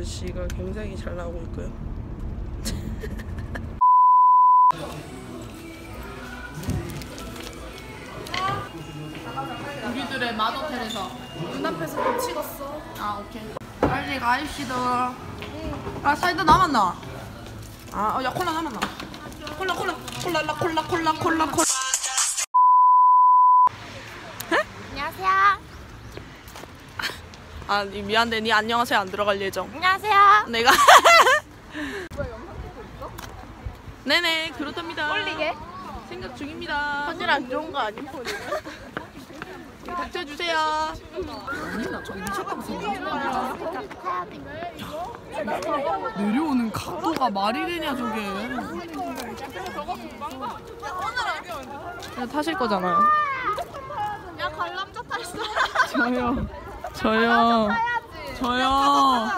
윤경원 씨가 굉장히 잘 나오고 있고요. 우리들의 맛호텔에서 눈앞에서 좀 찍었어. 아 오케이 빨리 가입시다 아 사이다 남았나? 아, 어, 야 콜라 남았나? 콜라 콜라 콜라 라 콜라 콜라 콜라 콜라 아 니- 미안해 니 안녕하세요 안 들어갈 예정. 안녕하세요. 내가 네네 그렇답니다. 홀리게? 생각 중입니다. 손질 안 좋은 거 아님 폰이? 닥쳐주세요. 내려오는 각도가 말이 되냐 저게 야, 타실 거잖아요. 야 관람차 탈 사람. 저요. 저요. 저요.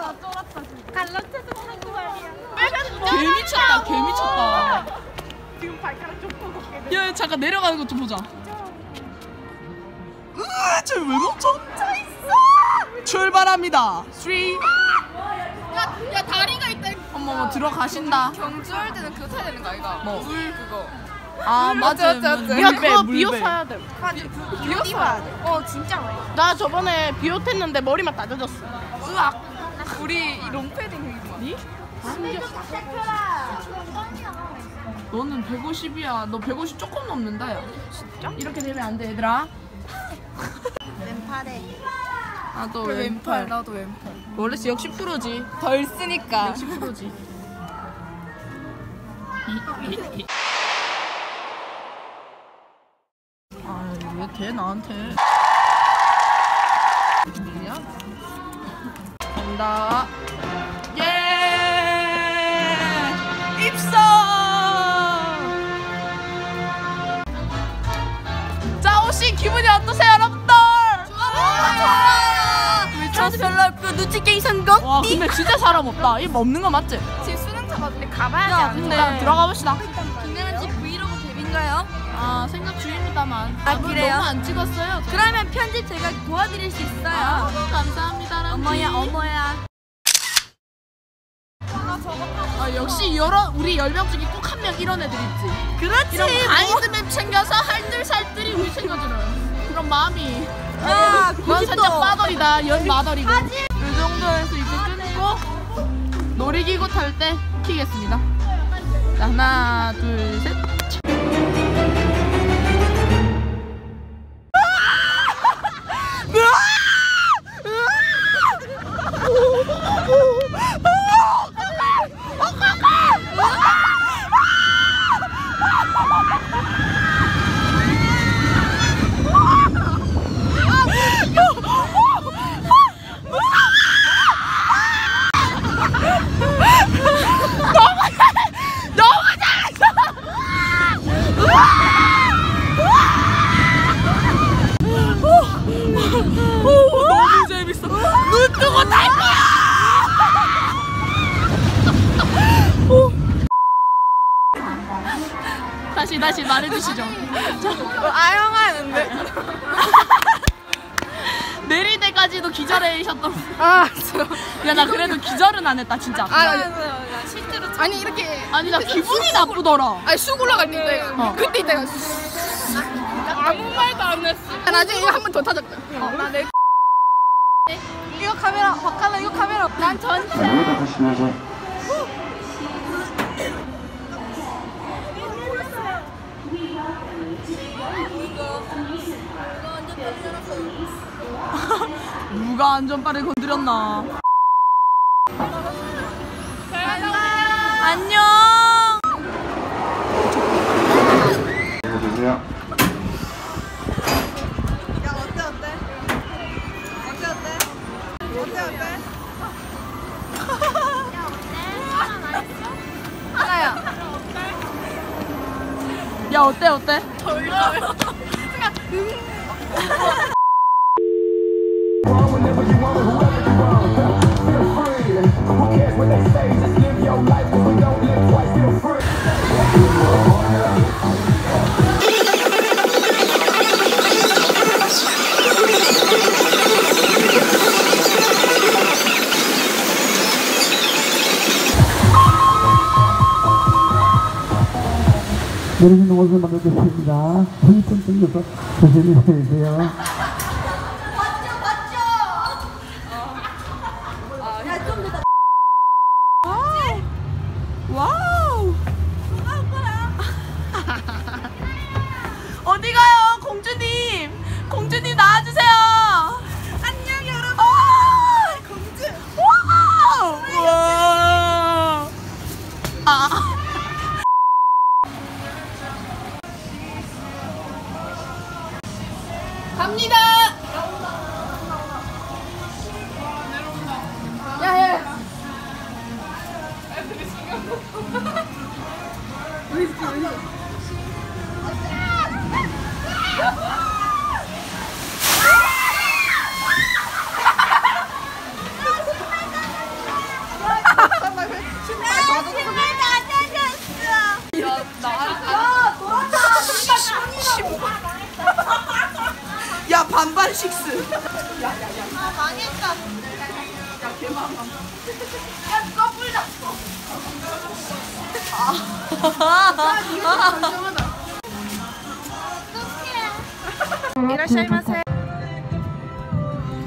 관람차도 타고 말이야. 개 미쳤다 개 미쳤다 지금 발가락 좀 뻗어. 야 잠깐 내려가는 것 좀 보자 으아 쟤왜 멈춰? 출발합니다 3 야, 야 다리가 있다. 어머 어머 들어가신다 경주할 때는 그거 타야 되는 거 아이가? 뭐? 물 그거. 아 맞아 맞아 야 그거 비옷 사야 돼. 비옷 사야 돼. 어 진짜 많이. 나 저번에 비옷 했는데 머리만 다 젖었어. 으악. 우리 이 롱패딩 입니? 너는 150이야 너 150 조금 넘는다 야 진짜? 이렇게 되면 안 돼 얘들아 왼팔에. 아너 왼팔 나도 왼팔. 원래 역시 프로지 덜 쓰니까. 역시 프로지 아왜대 나한테 뭐냐? 간다 예 입성 자 혹시 기분이 어떠세요 여러분들 저도 별로 없고 눈치 게임 성공. 와 근데 진짜 사람 없다 이 없는 거 맞지? 지금 수능차 맞는데 가봐야지 야안 근데 돼. 들어가 봅시다 김연아 씨 브이로그 데뷔인가요? 아 생각 중입니다만 아, 그래요? 너무 안 찍었어요 저. 그러면 편집 제가 도와드릴 수 있어요. 아, 감사합니다 람쥐. 어머야 어머야. 아, 역시 여러 우리 열 명 중에 꼭 한 명 이런 애들 있지 그렇지. 이런 가이드맵 챙겨서 할들살들이 우리 챙겨주는 그런 마음이 아, 넌 살짝 빠돌이다 연 마돌이고 이 정도에서 이제 끊고 놀이기구 탈 때 키겠습니다 자 하나 둘셋 아, 야 나 그래도 기절은 안 했다 진짜 아, 실제로 아니 이렇게 아니 나 기분이 나쁘더라 아니 쑥 올라갈 때 있다. 어. 그때 있다가 아무 말도 안 했어. 나중에 이거 한번 더 타졌다. 나 내. 이거 카메라 박하나 이거 카메라. 난 전체. 누가 안전바를 건드렸나? 안녕. 해주세요. 야. 어때 어때? 내리시는 것을 만나뵙겠습니다. 편집 좀 챙겨서 조심히 내리세요.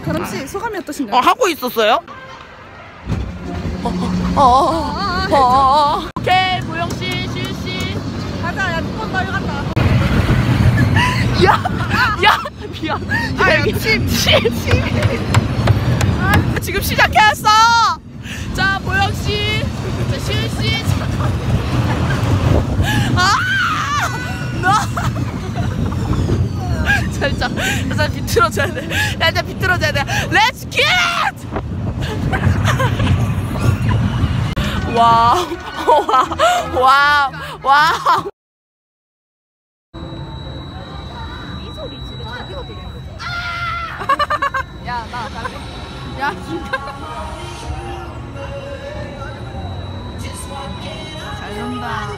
그럼 씨 소감이 어떠신가요? 어 하고 있었어요? 어, 어, 어, 어, 어, 어. 오케이 보영 씨, 시우 씨. 가자 야 두번 더 갔다 야, 야, 미안. 아, 침, 침, 침. 아, 지금 시작했어. 자 보영 씨, 자 시우 씨. 아, 너. 살짝, 살짝 비틀어줘야 돼. 살짝 비틀어줘야 돼. Let's get it! 와우, 와우, 와우, 와우. 야진 짜. 잘 논다.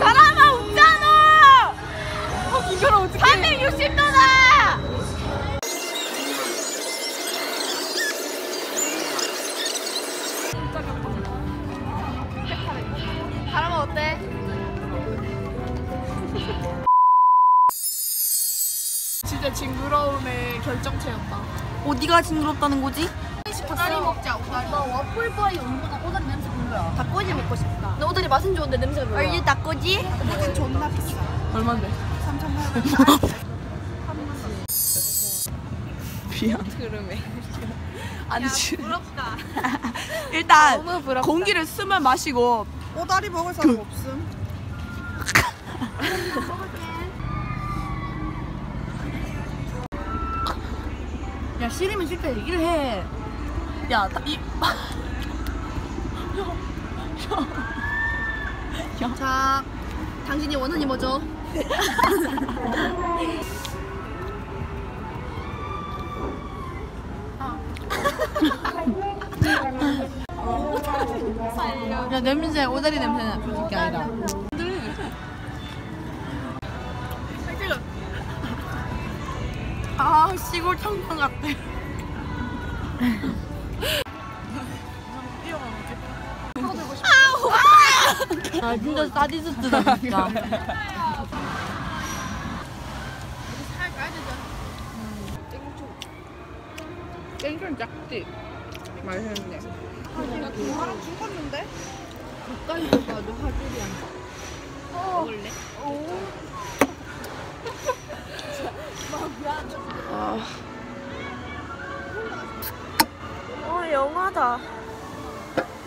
가라마 웃잖아. 어, 이걸 어떻게? 360도다. 바람아 어때? 진짜 징그러움의 결정체였다. 어디가 징그럽다는 거지? 닭다리 먹자. 오다리. 나 와플바이 온보다 오다리 냄새 별로야. 닭꼬지 먹고 싶다. 나 오다리 맛은 좋은데 냄새가 별로야. 알지 닭꼬지? 존나 비싸 얼마인데? 미안. 그러네. 아니 지금 부럽다. 일단 공기를 숨을 마시고 오다리 먹을 사람 없음 야 싫으면 싫다 얘기를 해. 야, 다- 이 자, 당신이 원하는 뭐죠? 야 냄새 오다리 냄새는 솔직히 아니다. 시골 청년 같아. 아 진짜 사디스트다 진짜. 땡좀 작지. 맛있네. 나 동화랑 죽었는데 가까이 가도 화질이 안. 먹을래? 어, 영화다.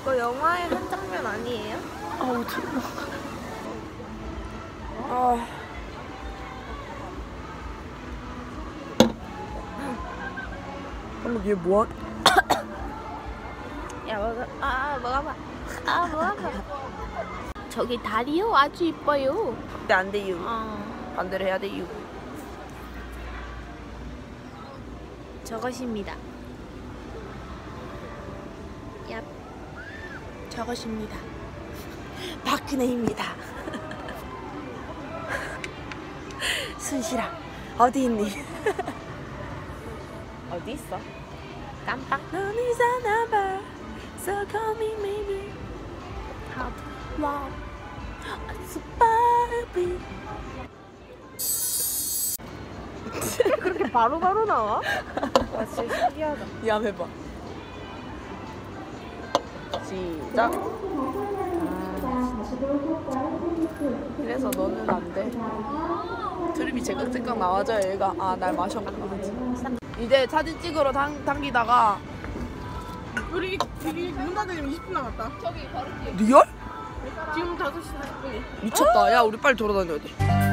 이거 영화의 한 장면 아니에요? 아우, 정말. 아. 방금 얘 뭐야? 야, 먹어. 아, 먹어봐. 아, 먹어봐. 저기 다리요? 아주 이뻐요. 네, 안 돼요. 반대로 해야 돼요. 저것입니다. 얍. 저것입니다. 박근혜입니다. 순실아, 어디 있니? 어디 있어? 깜빡 넌 이상한 봐 So call me maybe How to love It's Barbie 그렇게 바로바로 나와? 아 진짜 신기하다 야 해봐. 시작. 그래서 너는 안 돼. 드립이 제깍제깍 나와줘야 얘가 아 날 마셨구나 하지. 이제 사진 찍으러 당, 당기다가 우리 우리 문 닫으려면 20분 남았다. 리얼? 지금 5시 40분이. 미쳤다. 야 우리 빨리 돌아다녀야 돼.